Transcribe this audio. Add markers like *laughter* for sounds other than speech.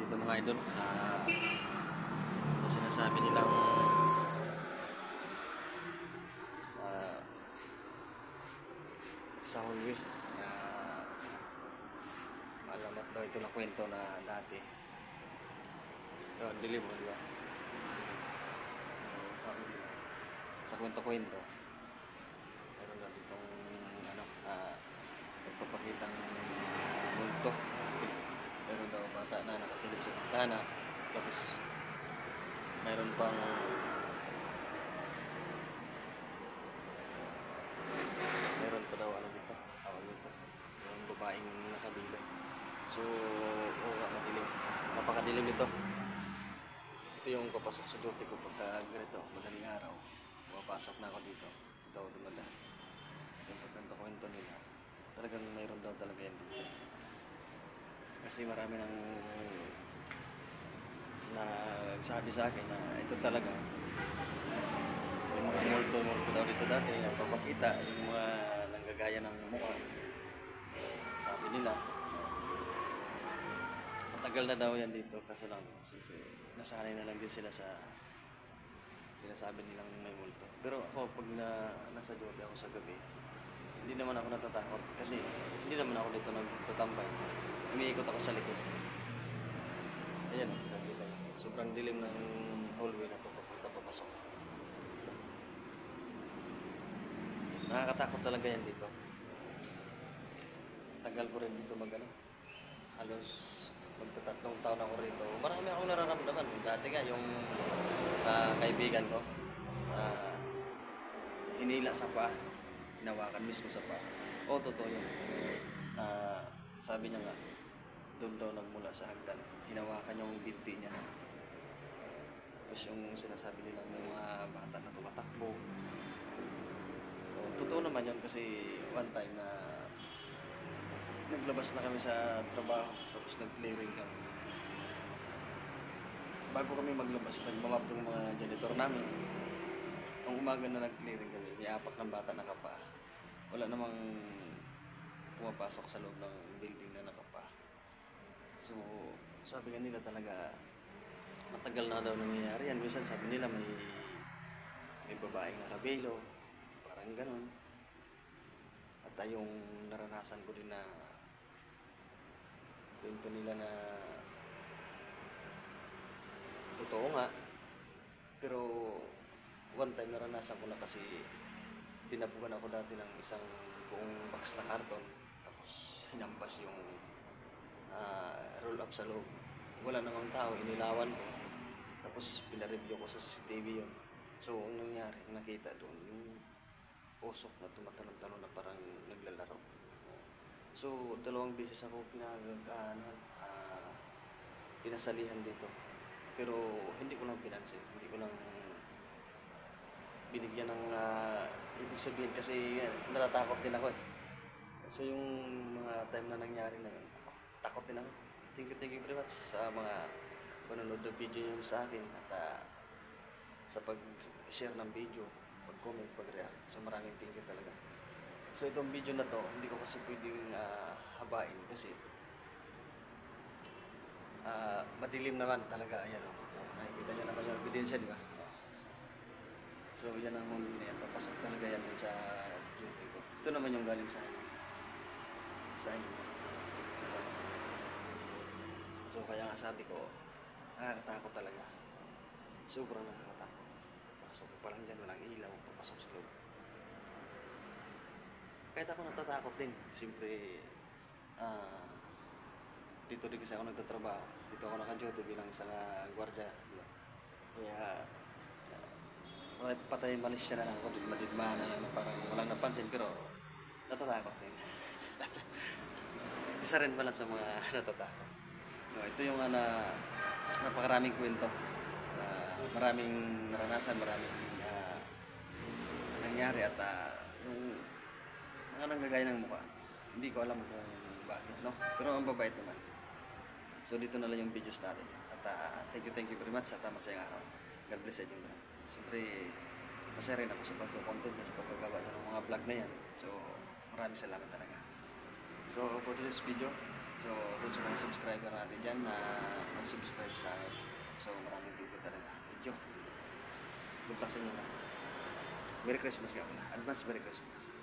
dito mga idol. Uh, sinasabi nilang ah sa hallway na malamat daw ito na kwento na dati. Yun dilim mo di ba? Sabi nila sa kwento-kwento. Meron na ditong ano ah pagpapakitang multo nakasilip sa bintana tapos meron pang meron pa daw ano dito? Tawag dito. Yung babaeng nakabilay so oo nga madilim napakadilim nito ito yung papasok sa duty ko pagka ganito madaling araw. Pumapasok na ako dito. Ito ako dumadaan. Yung sa kwento kwento nila. Talagang mayroon daw talaga yan dito. Kasi marami nang nagsabi sa akin na ito talaga. Yung mga multo-multo daw dito dati napapakita yung mga nanggagaya ng mukha. Sabi nila matagal na daw yan dito kaso lang siyempre nasanay na lang din sila sa sinasabi nilang may multo. Pero ako pag na, nasa duty ako sa gabi hindi naman ako natatakot kasi hindi naman ako dito nagtatambay. Umiikot ako sa likod. Ayan. niyo sobrang dilim ng hallway na to papunta papasok nakakatakot talaga yan dito. Tagal ko rin dito mag ano halos magtatatlong taon ako rito. Marami akong nararamdaman. Dati nga yung ah, kaibigan ko sa hinila sa paa hinawakan mismo sa paa. Oo totoo yun. Ah, sabi niya nga doon daw nagmula sa hagdan. Hinawakan yung binti niya tapos yung sinasabi nilang may mga bata na tumatakbo. Oo, totoo naman yun kasi one time na naglabas na kami sa trabaho tapos nag-clearing kami. Bago kami maglabas nagmamap yung mga janitor namin. Ang umaga na nag-clearing kami may apak ng bata nakapa wala namang pumapasok sa loob ng building na nakapa. So sabi nga nila talaga matagal na daw nangyayari yan. Minsan sabi nila may may babaeng nakabelo parang ganun. At yung naranasan ko din na kwento nila na totoo nga. Pero one time naranasan ko na kasi dinabugan ako dati ng isang buong box na karton. Tapos hinampas yung ah, roll up sa loob. Wala namang tao inilawan ko tapos pinareview ko sa CCTV yun. So ang nangyari nakita doon yung usok na tumatalon-talon na parang naglalaro. So dalawang beses ako pinag ano, ah, pinasalihan dito. Pero hindi ko lang pinansin. Hindi ko lang binigyan ng ah, ibig sabihin kasi natatakot din ako eh. So yung mga time na nangyari na yun takot din ako. Thank you thank you very much sa mga panonood ng video nyo sa akin at ah, sa pag-share ng video pag-comment, pag-react. So maraming thank you talaga. So itong video na to hindi ko kasi pwedeng ah, habain kasi ah, madilim naman talaga ayan o nakikita nyo naman yung ebidensya di ba? So yan ang huli na yan papasok talaga yan sa duty ko. Ito naman yung galing sa akin sa inyo. So kaya nga sabi ko sobrang nakakatakot. Pasok ko pa lang dyan walang ilaw papasok sa loob. Kahit ako natatakot din siyempre ah dito din kasi ako nagtatrabaho. Dito ako naka-duty bilang isang uh, gwardya. Kaya ah, patay, malis siya na lang ako madidma na lang parang walang napansin pero natatakot din. *laughs* Isa rin pala sa mga *laughs* natatakot. No, ito yung uh, na, napakaraming kwento maraming naranasan maraming ah, nangyari at ah, yung mga nanggagaya ng mukha. Hindi ko alam kung bakit no? Pero ang babait naman. So dito na lang yung videos natin. At ah, thank you thank you very much. At uh, masayang araw. God bless sa inyo lahat. Siyempre masaya rin ako sa pagko-content mo sa pagkagawa ng mga vlog na yan. So maraming salamat talaga. So for today's video So, doon sa mga subscriber natin dyan na mag-subscribe sa. So, maraming thank you talaga. You. Good luck sa. Merry Christmas nga pala. Advance Merry Christmas.